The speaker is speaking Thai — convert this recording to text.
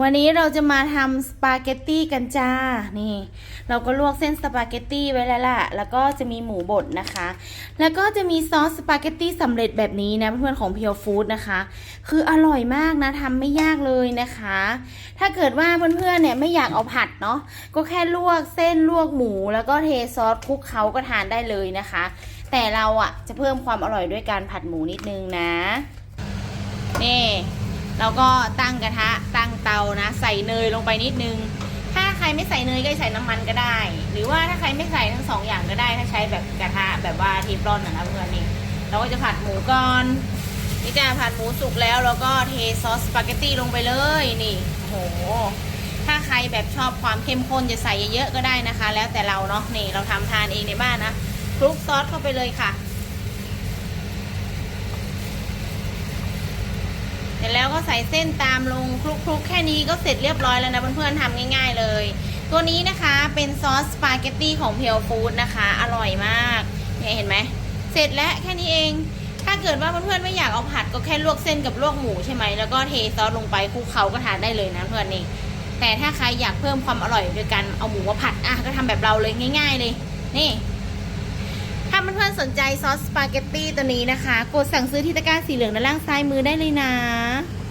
วันนี้เราจะมาทำสปาเกตตี้กันจ้า นี่ เราก็ลวกเส้นสปาเกตตี้ไว้แล้วล่ะ แล้วก็จะมีหมูบดนะคะ แล้วก็จะมีซอสสปาเกตตี้สำเร็จแบบนี้นะเพื่อนๆของเพียวฟู้ดนะคะ คืออร่อยมากนะทำไม่ยากเลยนะคะ ถ้าเกิดว่าเพื่อนๆเนี่ยไม่อยากเอาผัดเนาะ ก็แค่ลวกเส้นลวกหมู แล้วก็เทซอสคลุกเขาก็ทานได้เลยนะคะ แต่เราอะจะเพิ่มความอร่อยด้วยการผัดหมูนิดนึงนะ นี่ เราก็ตั้งกระทะตั้งเตานะ ใส่เนยลงไปนิดนึง ถ้าใครไม่ใส่เนยก็ใส่น้ำมันก็ได้ หรือว่าถ้าใครไม่ใส่ทั้งสองอย่างก็ได้ ถ้าใช้แบบกระทะแบบว่าเทฟลอนนะนะเพื่อนนี่เราก็จะผัดหมูก่อนนี่จะผัดหมูสุกแล้วเราก็เทซอสสปาเกตตี้ลงไปเลยนี่โอ้โหถ้าใครแบบชอบความเข้มข้นจะใส่เยอะๆก็ได้นะคะ แล้วแต่เราเนาะนี่เราทำทานเองในบ้านนะคลุกซอสเข้าไปเลยค่ะ เสร็จแล้ว ก็ใส่เส้นตามลงคลุกๆ แค่นี้ก็เสร็จเรียบร้อยแล้วนะเพื่อนๆทำง่าย ๆเลย ตัวนี้นะคะเป็นซอสสปาเกตตี้ของเพียวฟู้ดนะคะ อร่อยมากเนี่ยเห็นไหมเสร็จแล้วแค่นี้เอง ถ้าเกิดว่าเพื่อนๆไม่อยากเอาผัดก็แค่ลวกเส้นกับลวกหมูใช่ไหมแล้วก็เทซอสลงไปคลุกเขาก็ทานได้เลยนะเพื่อนนี่แต่ถ้าใครอยากเพิ่มความอร่อยโดยการเอาหมูมาผัดอะก็ทำแบบเราเลยง่าย ๆ เลย นี่ถ้าเพื่อนๆสนใจซอสสปาเกตตี้ตัวนี้นะคะ กดสั่งซื้อที่ตะกร้าสีเหลืองด้านล่างซ้ายมือได้เลยนะ